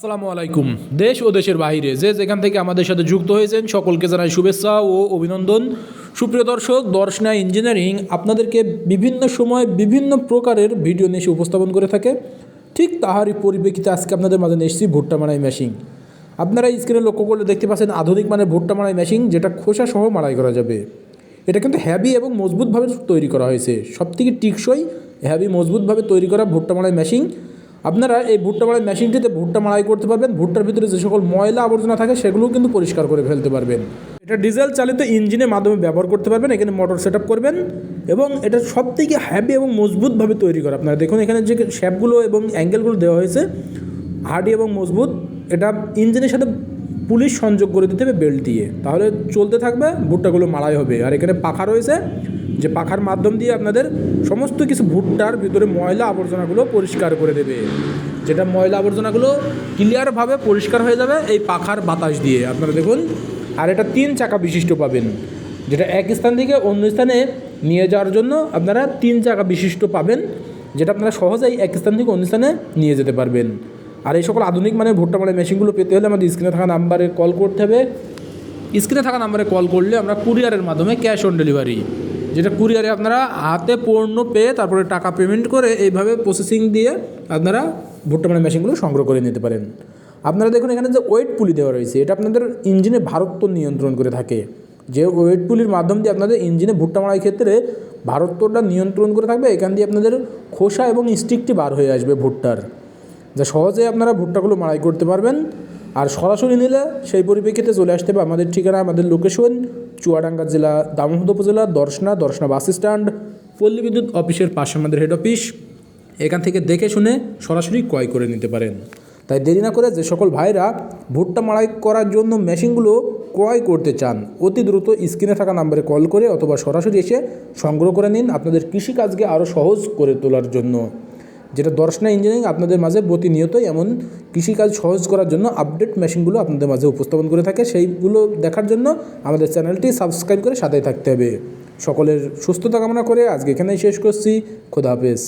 আসসালামু আলাইকুম। দেশ ও দেশের বাইরে যে যেখান থেকে আমাদের সাথে যুক্ত হয়েছেন, সকলকে জানাই শুভেচ্ছা ও অভিনন্দন। সুপ্রিয় দর্শক, দর্শনা ইঞ্জিনিয়ারিং আপনাদেরকে বিভিন্ন সময় বিভিন্ন প্রকারের ভিডিও নিয়ে উপস্থাপন করে থাকে। ঠিক তাহারই পরিপ্রেক্ষিতে আজকে আপনাদের মাঝে এসেছি ভুট্টা মারাই মেশিন আপনারা স্ক্রিনে লক্ষ্য করলে দেখতে পাচ্ছেন আধুনিক মানে ভুট্টা মারাই মেশিন যেটা খোসা সহ মারাই করা যাবে। এটা কিন্তু হ্যাভি এবং মজবুতভাবে তৈরি করা হয়েছে। সবথেকে টিকসই হ্যাভি মজবুতভাবে তৈরি করা ভুট্টা মারাই মেশিন আপনারা এই ভুট্টা মারাই মেশিনটিতে ভুট্টা মারাই করতে পারবেন। ভুট্টার ভিতরে যে সকল ময়লা আবর্জনা থাকে, সেগুলোও কিন্তু পরিষ্কার করে ফেলতে পারবেন। এটা ডিজেল চালিত ইঞ্জিনের মাধ্যমে ব্যবহার করতে পারবেন। এখানে মোটর সেট করবেন এবং এটা সব থেকে হ্যাভি এবং মজবুতভাবে তৈরি করা। আপনারা দেখুন এখানে যে শ্যাপগুলো এবং অ্যাঙ্গেলগুলো দেওয়া হয়েছে হার্ডি এবং মজবুত, এটা ইঞ্জিনের সাথে পুলিশ সংযোগ করে দিতে হবে বেল্ট দিয়ে। তাহলে চলতে থাকবে, ভুট্টাগুলো মারাই হবে। আর এখানে পাখা রয়েছে যে পাখার মাধ্যম দিয়ে আপনাদের সমস্ত কিছু ভুট্টার ভিতরে ময়লা আবর্জনাগুলো পরিষ্কার করে দেবে। যেটা ময়লা আবর্জনাগুলো ক্লিয়ারভাবে পরিষ্কার হয়ে যাবে এই পাখার বাতাস দিয়ে। আপনারা দেখুন, আর এটা তিন চাকা বিশিষ্ট পাবেন, যেটা এক স্থান থেকে অন্য স্থানে নিয়ে যাওয়ার জন্য আপনারা তিন চাকা বিশিষ্ট পাবেন, যেটা আপনারা সহজেই এক স্থান থেকে অন্য স্থানে নিয়ে যেতে পারবেন। আর এই সকল আধুনিক মানে ভুট্টা মানের মেশিনগুলো পেতে হলে আমাদের স্ক্রিনে থাকা নাম্বারে কল করতে হবে। স্ক্রিনে থাকা নাম্বারে কল করলে আমরা কুরিয়ারের মাধ্যমে ক্যাশ অন ডেলিভারি যেটা কুরিয়ারে আপনারা হাতে পণ্য পেয়ে তারপরে টাকা পেমেন্ট করে এইভাবে প্রসেসিং দিয়ে আপনারা ভুট্টা মানের মেশিনগুলো সংগ্রহ করে নিতে পারেন। আপনারা দেখুন এখানে যে ওয়েট পুলি দেওয়া রয়েছে, এটা আপনাদের ইঞ্জিনে ভারত্ব নিয়ন্ত্রণ করে থাকে। যে ওয়েট পুলির মাধ্যম দিয়ে আপনাদের ইঞ্জিনে ভুট্টা মারার ক্ষেত্রে ভারত্বটা নিয়ন্ত্রণ করে থাকবে, এখান দিয়ে আপনাদের খোসা এবং স্টিকটি বার হয়ে আসবে ভুট্টার। যা সহজে আপনারা ভুট্টাগুলো মাড়াই করতে পারবেন। আর সরাসরি নিলে সেই পরিপ্রেক্ষিতে চলে আসতে হবে আমাদের ঠিকানা, আমাদের লোকেশন চুয়াডাঙ্গা জেলা দামোহদ উপজেলা দর্শনা দর্শনা বাস স্ট্যান্ড পল্লী বিদ্যুৎ অফিসের পাশে আমাদের হেড অফিস এখান থেকে দেখে শুনে সরাসরি ক্রয় করে নিতে পারেন। তাই দেরি না করে যে সকল ভাইরা ভুট্টা মাড়াই করার জন্য মেশিনগুলো ক্রয় করতে চান, অতি দ্রুত স্ক্রিনে থাকা নাম্বারে কল করে অথবা সরাসরি এসে সংগ্রহ করে নিন আপনাদের কৃষিকাজকে আরও সহজ করে তোলার জন্য। যেটা দর্শনা ইঞ্জিনিয়ারিং আপনাদের মাঝে প্রতিনিয়তই এমন কৃষিকাজ সহজ করার জন্য আপডেট মেশিনগুলো আপনাদের মাঝে উপস্থাপন করে থাকে। সেইগুলো দেখার জন্য আমাদের চ্যানেলটি সাবস্ক্রাইব করে সাথে থাকতে হবে। সকলের সুস্থতা কামনা করে আজকে এখানেই শেষ করছি। খোদা হাফেজ।